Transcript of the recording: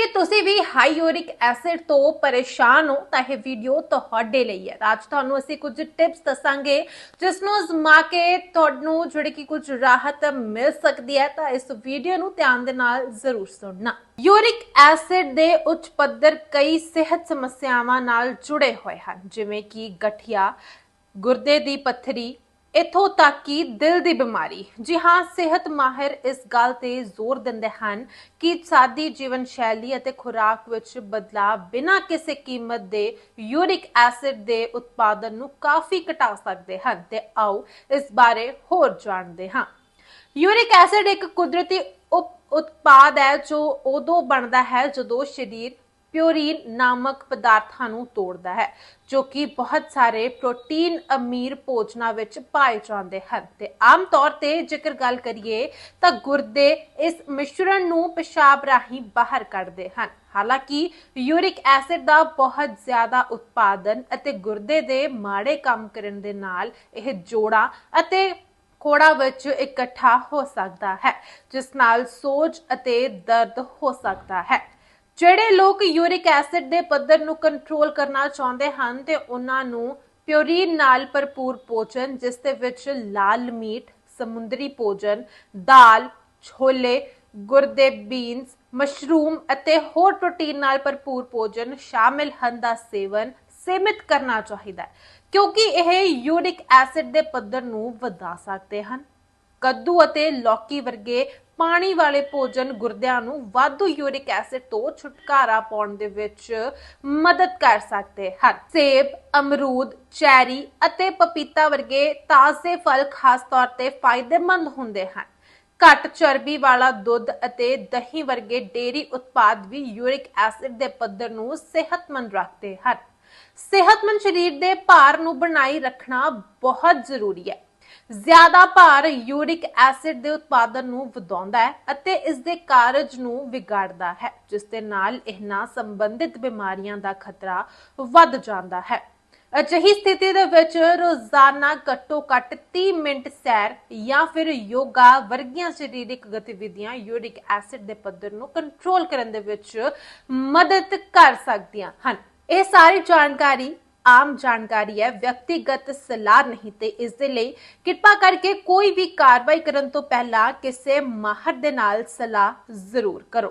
ਕਿ ਤੁਸੀਂ ਵੀ high uric acid ਤੋਂ ਪਰੇਸ਼ਾਨ ਹੋ, ਤਾਂ ਇਹ ਵੀਡੀਓ ਤੁਹਾਡੇ ਲਈ ਹੈ। ਅੱਜ ਤੁਹਾਨੂੰ ਅਸੀਂ ਕੁਝ ਟਿਪਸ ਦੱਸਾਂਗੇ, ਜਿਸ ਨੂੰ ਅਜ਼ਮਾ ਕੇ ਤੁਹਾਨੂੰ ਜਿਹੜੇ ਕਿ ਕੁਝ ਰਾਹਤ ਮਿਲ ਸਕਦੀ ਹੈ, ਤਾਂ ਇਸ ਵੀਡੀਓ ਨੂੰ ਧਿਆਨ ਦੇ ਨਾਲ ਜ਼ਰੂਰ ਸੁਣਨਾ। ਯੂਰਿਕ ਐਸਿਡ ਦੇ ਉੱਚ ਪੱਧਰ ਕਈ ਸਿਹਤ ਸਮੱਸਿਆਵਾਂ ਨਾਲ ਜੁੜੇ ਹੋਏ ਹਨ, ਜਿਵੇਂ ਕਿ ਗਠੀਆ, ਗੁਰਦੇ ਦੀ ਪੱਥਰੀ ਇਥੋਂ ਤੱਕ ਕਿ ਦਿਲ ਦੀ ਬਿਮਾਰੀ। ਜੀ ਹਾਂ, ਸਿਹਤ ਮਾਹਿਰ ਇਸ ਗੱਲ ਤੇ ਜ਼ੋਰ ਦਿੰਦੇ ਹਨ ਕਿ ਸਾਦੀ ਜੀਵਨ ਸ਼ੈਲੀ ਅਤੇ ਖੁਰਾਕ ਵਿੱਚ ਬਦਲਾਅ ਬਿਨਾਂ ਕਿਸੇ ਕੀਮਤ ਦੇ ਯੂਰਿਕ ਐਸਿਡ ਦੇ ਉਤਪਾਦਨ ਨੂੰ ਕਾਫੀ ਘਟਾ ਸਕਦੇ ਹਨ। ਤੇ ਆਓ ਇਸ ਬਾਰੇ ਹੋਰ ਜਾਣਦੇ ਹਾਂ। ਯੂਰਿਕ ਐਸਿਡ ਇੱਕ ਕੁਦਰਤੀ ਉਪ ਉਤਪਾਦ ਹੈ ਜੋ ਉਦੋਂ ਬਣਦਾ ਹੈ ਜਦੋਂ ਸਰੀਰ ਪਿਓਰੀਨ ਨਾਮਕ ਪਦਾਰਥਾਂ ਨੂੰ ਤੋੜਦਾ ਹੈ, ਜੋ ਕਿ ਬਹੁਤ ਸਾਰੇ ਪ੍ਰੋਟੀਨ ਅਮੀਰ ਭੋਜਨਾਂ ਵਿੱਚ ਪਾਏ ਜਾਂਦੇ ਹਨ। ਤੇ ਆਮ ਤੌਰ ਤੇ ਜੇਕਰ ਗੱਲ ਕਰੀਏ, ਤਾਂ ਗੁਰਦੇ ਇਸ ਮਿਸ਼ਰਣ ਨੂੰ ਪਿਸ਼ਾਬ ਰਾਹੀਂ ਬਾਹਰ ਕੱਢਦੇ ਹਨ। ਹਾਲਾਂਕਿ, ਯੂਰਿਕ ਐਸਿਡ ਦਾ ਬਹੁਤ ਜ਼ਿਆਦਾ ਉਤਪਾਦਨ ਅਤੇ ਗੁਰਦੇ ਦੇ ਮਾੜੇ ਕੰਮ ਕਰਨ ਦੇ ਨਾਲ ਇਹ ਜੋੜਾਂ ਅਤੇ ਕੋੜਾ ਵਿੱਚ ਇਕੱਠਾ ਹੋ ਸਕਦਾ ਹੈ, ਜਿਸ ਨਾਲ ਸੋਜ ਅਤੇ ਦਰਦ ਹੋ ਸਕਦਾ ਹੈ। ਜਿਹੜੇ ਲੋਕ ਯੂਰਿਕ ਐਸਿਡ ਦੇ ਪੱਧਰ ਨੂੰ ਕੰਟਰੋਲ ਕਰਨਾ ਚਾਹੁੰਦੇ ਹਨ ਤੇ ਉਹਨਾਂ ਨੂੰ ਪਿਓਰੀਨ ਨਾਲ ਭਰਪੂਰ ਭੋਜਨ, ਜਿਸ ਦੇ ਵਿੱਚ ਲਾਲ ਮੀਟ, ਸਮੁੰਦਰੀ ਭੋਜਨ, ਦਾਲ, ਛੋਲੇ, ਗੁਰਦੇ ਬੀਨਸ ਮਸ਼ਰੂਮ ਅਤੇ ਹੋਰ ਪ੍ਰੋਟੀਨ ਨਾਲ ਭਰਪੂਰ ਭੋਜਨ ਸ਼ਾਮਿਲ ਹਨ ਦਾ ਸੇਵਨ ਸੀਮਿਤ ਕਰਨਾ ਚਾਹੀਦਾ ਹੈ, ਕਿਉਂਕਿ ਇਹ ਯੂਰਿਕ ਐਸਿਡ ਦੇ ਪੱਧਰ ਨੂੰ ਵਧਾ ਸਕਦੇ ਹਨ। ਕੱਦੂ ਅਤੇ ਲੌਕੀ ਵਰਗੇ ਪਾਣੀ ਵਾਲੇ ਭੋਜਨ ਗੁਰਦਿਆਂ ਨੂੰ ਵਾਧੂ ਯੂਰਿਕ ਐਸਿਡ ਤੋਂ ਛੁਟਕਾਰਾ ਪਾਉਣ ਦੇ ਵਿੱਚ ਮਦਦ ਕਰ ਸਕਦੇ ਹਨ। ਸੇਬ, ਅਮਰੂਦ, ਚੈਰੀ ਅਤੇ ਪਪੀਤਾ ਵਰਗੇ ਤਾਜ਼ੇ ਫਲ ਖਾਸ ਤੌਰ ਤੇ ਫਾਇਦੇਮੰਦ ਹੁੰਦੇ ਹਨ। ਘੱਟ ਚਰਬੀ ਵਾਲਾ ਦੁੱਧ ਅਤੇ ਦਹੀਂ ਵਰਗੇ ਡੇਰੀ ਉਤਪਾਦ ਵੀ ਯੂਰਿਕ ਐਸਿਡ ਦੇ ਪੱਧਰ ਨੂੰ ਸਿਹਤਮੰਦ ਰੱਖਦੇ ਹਨ। ਸਿਹਤਮੰਦ ਸਰੀਰ ਦੇ ਭਾਰ ਨੂੰ ਬਣਾਈ ਰੱਖਣਾ ਬਹੁਤ ਜ਼ਰੂਰੀ ਹੈ। ਜ਼ਿਆਦਾ ਭਾਰ ਯੂਰਿਕ ਐਸਿਡ ਦੇ ਉਤਪਾਦਨ ਨੂੰ ਵਧਾਉਂਦਾ ਹੈ ਅਤੇ ਇਸ ਦੇ ਕਾਰਜ ਨੂੰ ਵਿਗਾੜਦਾ ਹੈ, ਜਿਸ ਦੇ ਨਾਲ ਇਹਨਾਂ ਸੰਬੰਧਿਤ ਬਿਮਾਰੀਆਂ ਦਾ ਖਤਰਾ ਵੱਧ ਜਾਂਦਾ ਹੈ। ਅਜਿਹੀ ਸਥਿਤੀ ਦੇ ਵਿੱਚ ਰੋਜ਼ਾਨਾ ਘੱਟੋ ਘੱਟ 30 ਮਿੰਟ ਸੈਰ ਜਾਂ ਫਿਰ ਯੋਗਾ ਵਰਗੀਆਂ ਸਰੀਰਕ ਗਤੀਵਿਧੀਆਂ ਯੂਰਿਕ ਐਸਿਡ ਦੇ ਪੱਧਰ ਨੂੰ ਕੰਟਰੋਲ ਕਰਨ ਦੇ ਵਿੱਚ ਮਦਦ ਕਰ ਸਕਦੀਆਂ ਹਨ। ਇਹ ਸਾਰੀ ਜਾਣਕਾਰੀ ਆਮ ਜਾਣਕਾਰੀ ਹੈ, ਵਿਅਕਤੀਗਤ ਸਲਾਹ ਨਹੀਂ ਤੇ ਇਸ ਦੇ ਲਈ ਕਿਰਪਾ ਕਰਕੇ ਕੋਈ ਵੀ ਕਾਰਵਾਈ ਕਰਨ ਤੋਂ ਪਹਿਲਾਂ ਕਿਸੇ ਮਾਹਰ ਦੇ ਨਾਲ ਸਲਾਹ ਜ਼ਰੂਰ ਕਰੋ।